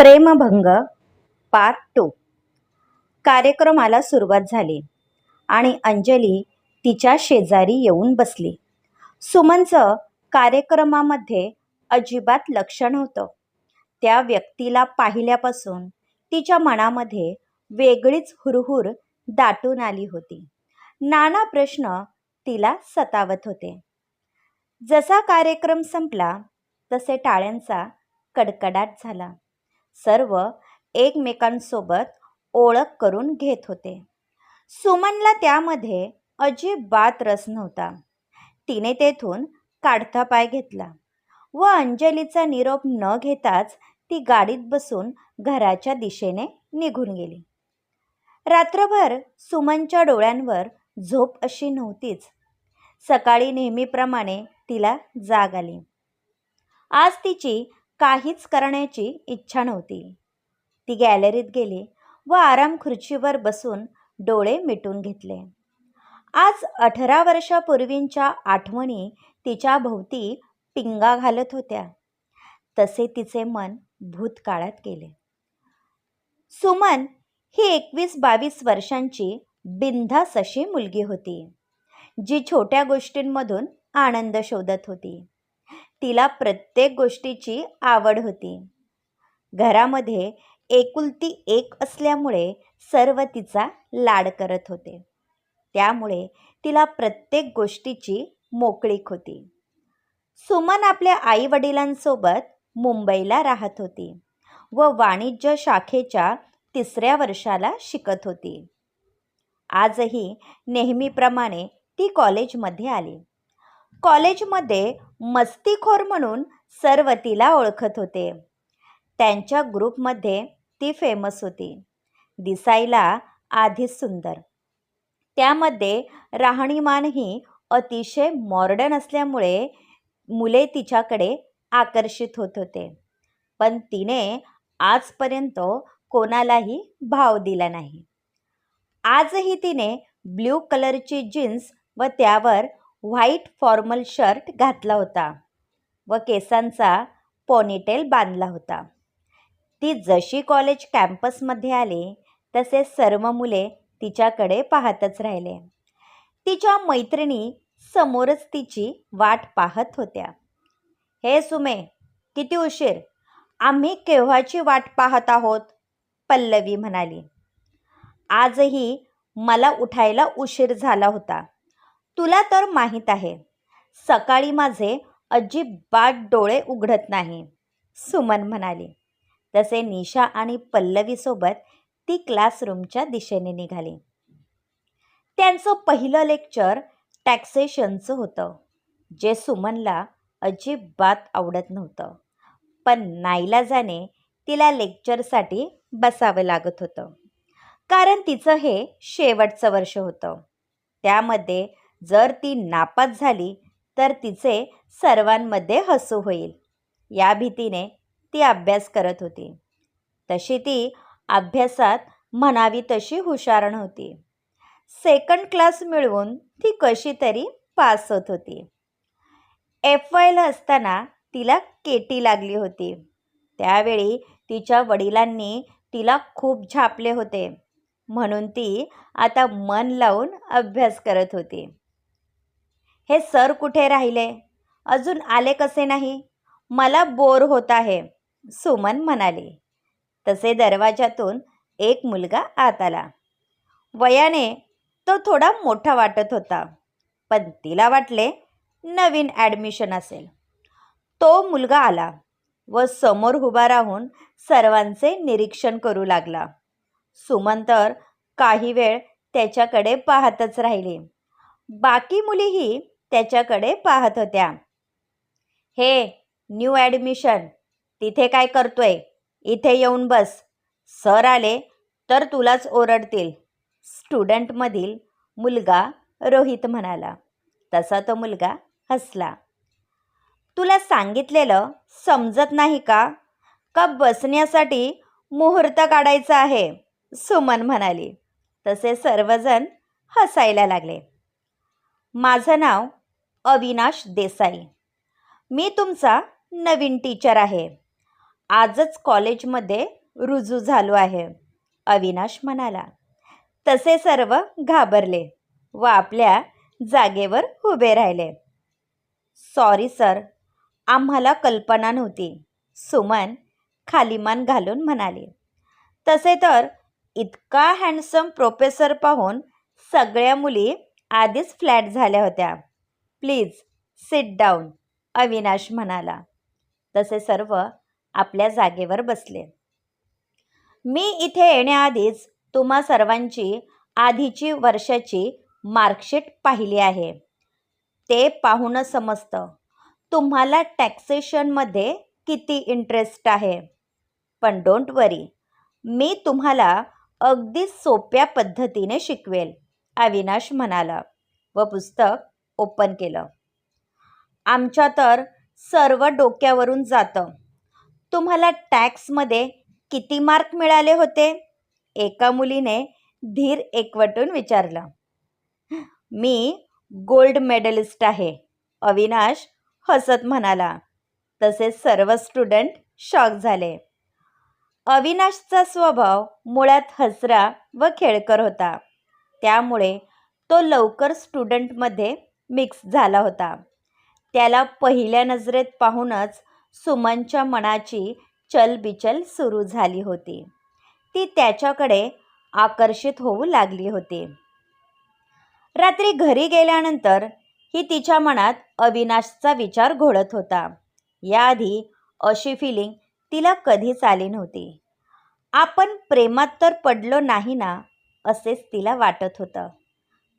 प्रेमभंग part two कार्यक्रमाला सुरुवात झाली आणि अंजली तिच्या शेजारी येऊन बसली. सुमनचं कार्यक्रमामध्ये अजिबात लक्ष नव्हतं. त्या व्यक्तीला पाहिल्यापासून तिच्या मनामध्ये वेगळीच हुरहुर दाटून आली होती. नाना प्रश्न तिला सतावत होते. जसा कार्यक्रम संपला तसे टाळ्यांचा कडकडाट झाला. सर्व एकमेकांसोबत ओळख करून घेत होते. सुमनला त्यामध्ये अजिबात रस नव्हता. तिने तेथून काढता पाय घेतला व अंजलीचा निरोप न घेताच ती गाडीत बसून घराच्या दिशेने निघून गेली. रात्रभर सुमनच्या डोळ्यांवर झोप अशी नव्हतीच. सकाळी नेहमीप्रमाणे तिला जाग आली. आज तिची काहीच करण्याची इच्छा नव्हती. ती गॅलरीत गेली व आराम खुर्चीवर बसून डोळे मिटून घेतले. आज अठरा वर्षापूर्वींच्या आठवणी तिच्या भोवती पिंगा घालत होत्या. तसे तिचे मन भूतकाळात गेले. सुमन ही एकवीस बावीस वर्षांची बिंधास अशी मुलगी होती जी छोट्या गोष्टींमधून आनंद शोधत होती. तिला प्रत्येक गोष्टीची आवड होती. घरामध्ये एकुलती एक असल्यामुळे सर्व तिचा लाड करत होते. त्यामुळे तिला प्रत्येक गोष्टीची मोकळीक होती. सुमन आपल्या आईवडिलांसोबत मुंबईला राहत होती व वाणिज्य शाखेच्या तिसऱ्या वर्षाला शिकत होती. आजही नेहमीप्रमाणे ती कॉलेजमध्ये आली. कॉलेजमध्ये मस्तीखोर म्हणून सर्व तिला ओळखत होते. त्यांच्या ग्रुपमध्ये ती फेमस होती. दिसायला आधीच सुंदर. त्यामध्ये राहणीमानही अतिशय मॉर्डन असल्यामुळे मुले तिच्याकडे आकर्षित होत होते. पण तिने आजपर्यंत कोणालाही भाव दिला नाही. आजही तिने ब्ल्यू कलरची जीन्स व त्यावर व्हाईट फॉर्मल शर्ट घातला होता व केसांचा पोनीटेल बांधला होता. ती जशी कॉलेज कॅम्पसमध्ये आली तसे सर्व मुले तिच्याकडे पाहतच राहिले. तिच्या मैत्रिणी समोरच तिची वाट पाहत होत्या. हे सुमे किती उशीर? आम्ही केव्हाची वाट पाहत आहोत? पल्लवी म्हणाली. आजही मला उठायला उशीर झाला होता. तुला तर माहीत आहे सकाळी माझे अजिबात डोळे उघडत नाही सुमन म्हणाली. तसे निशा आणि पल्लवीसोबत ती क्लासरूमच्या दिशेने निघाली. त्यांचं पहिलं लेक्चर टॅक्सेशनचं होतं जे सुमनला अजिबात आवडत नव्हतं. पण नाईलाजाने तिला लेक्चरसाठी बसावं लागत होतं कारण तिचं हे शेवटचं वर्ष होतं. त्यामध्ये जर ती नापास झाली तर तिचे सर्वांमध्ये हसू होईल. या भीतीने ती अभ्यास करत होती. तशी ती अभ्यासात म्हणावी तशी हुशार नव्हती. सेकंड क्लास मिळवून ती कशी तरी पास होत होती. एफ वायला असताना तिला केटी लागली होती. त्यावेळी तिच्या वडिलांनी तिला खूप झापले होते. म्हणून ती आता मन लावून अभ्यास करत होती. हे सर कुठे राहिले? अजून आले कसे नाही? मला बोर होत आहे सुमन म्हणाली. तसे दरवाजातून एक मुलगा आत आला. वयाने तो थोडा मोठा वाटत होता पण तिला वाटले नवीन ॲडमिशन असेल. तो मुलगा आला व समोर उभा राहून सर्वांचे निरीक्षण करू लागला. सुमन तर काही वेळ त्याच्याकडे पाहतच राहिली. बाकी मुलीही त्याच्याकडे पाहत होत्या. हे न्यू ॲडमिशन तिथे काय करतोय? इथे येऊन बस. सर आले तर तुलाच ओरडतील. स्टुडंटमधील मुलगा रोहित म्हणाला. तसा तो मुलगा हसला. तुला सांगितलेलं समजत नाही का? का बसण्यासाठी मुहूर्त काढायचा आहे? सुमन म्हणाली. तसे सर्वजण हसायला लागले. माझं नाव अविनाश देसाई. मी तुमचा नवीन टीचर आहे. आजच कॉलेजमध्ये रुजू झालो आहे अविनाश म्हणाला. तसे सर्व घाबरले व आपल्या जागेवर उभे राहिले. सॉरी सर आम्हाला कल्पना नव्हती. सुमन खालीमान घालून म्हणाली. तसे तर इतका हँडसम प्रोफेसर पाहून सगळ्या मुली आधीच फ्लॅट झाल्या होत्या. प्लीज सिट डाऊन अविनाश म्हणाला. तसे सर्व आपल्या जागेवर बसले. मी इथे येण्याआधीच तुम्हा सर्वांची आधीची वर्षाची मार्कशीट पाहिली आहे. ते पाहून समजतं तुम्हाला टॅक्सेशनमध्ये किती इंटरेस्ट आहे? पण डोंट वरी मी तुम्हाला अगदी सोप्या पद्धतीने शिकवेल अविनाश म्हणाला व पुस्तक ओपन केलं. आमच्या तर सर्व डोक्यावरून जातं. तुम्हाला टॅक्समध्ये किती मार्क मिळाले होते? एका मुलीने धीर एकवटून विचारलं. मी गोल्ड मेडलिस्ट आहे अविनाश हसत म्हणाला. तसेच सर्व स्टुडंट शॉक झाले. अविनाशचा स्वभाव मुळात हसरा व खेळकर होता. त्यामुळे तो लवकर स्टुडंटमध्ये मिक्स झाला होता. त्याला पहिल्या नजरेत पाहूनच सुमनच्या मनाची चलबिचल सुरू झाली होती. ती त्याच्याकडे आकर्षित होऊ लागली होती. रात्री घरी गेल्यानंतर ही तिच्या मनात अविनाशचा विचार घोळत होता. याआधी अशी फिलिंग तिला कधीच आली नव्हती. आपण प्रेमात तर पडलो नाही ना असेच तिला वाटत होतं.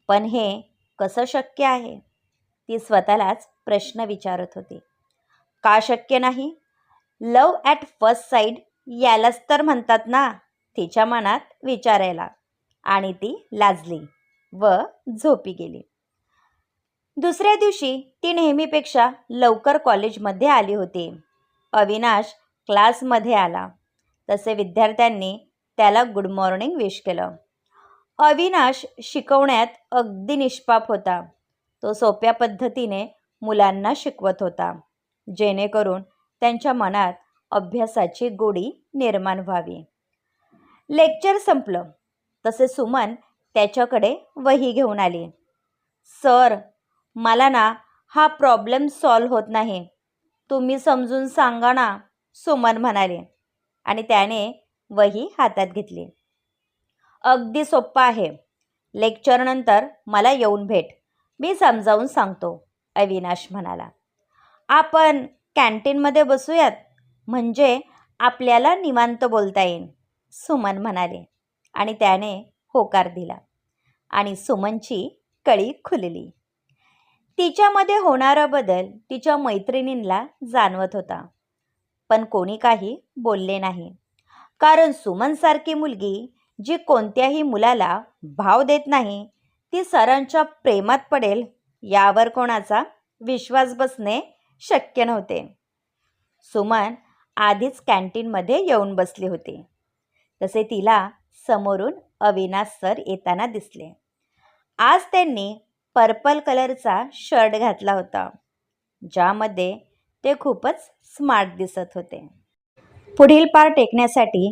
पण हे कसं शक्य आहे? ती स्वतःलाच प्रश्न विचारत होती. का शक्य नाही? लव ॲट फर्स्ट साईड यालाच तर म्हणतात ना तिच्या मनात विचारायला. आणि ती लाजली व झोपी गेली. दुसऱ्या दिवशी ती नेहमीपेक्षा लवकर कॉलेजमध्ये आली होती. अविनाश क्लासमध्ये आला. तसे विद्यार्थ्यांनी त्याला गुड मॉर्निंग विश केलं. अविनाश शिकवण्यात अगदी निष्पाप होता. तो सोप्या पद्धतीने मुलांना शिकवत होता जेणेकरून त्यांच्या मनात अभ्यासाची गोडी निर्माण व्हावी. लेक्चर संपलं. तसे सुमन त्याच्याकडे वही घेऊन आली. सर मला ना हा प्रॉब्लेम सॉल्व होत नाही. तुम्ही समजून सांगा ना सुमन म्हणाले आणि त्याने वही हातात घेतली. अगदी सोप्पा आहे. लेक्चरनंतर मला येऊन भेट. मी समजावून सांगतो अविनाश म्हणाला. आपण कॅन्टीनमध्ये बसूयात? म्हणजे आपल्याला निवांत बोलता येईल सुमन म्हणाले. आणि त्याने होकार दिला. आणि सुमनची कळी खुलली. तिच्यामध्ये होणारा बदल तिच्या मैत्रिणींना जाणवत होता. पण कोणी काही बोलले नाही. कारण सुमनसारखी मुलगी जी कोणत्याही मुलाला भाव देत नाही ती सरांच्या प्रेमात पडेल यावर कोणाचा विश्वास बसणे शक्य नव्हते. सुमन आधीच कॅन्टीनमध्ये येऊन बसली होती. तसे तिला समोरून अविनाश सर येताना दिसले. आज त्यांनी पर्पल कलरचा शर्ट घातला होता ज्यामध्ये ते खूपच स्मार्ट दिसत होते. पुढील पार टेकण्यासाठी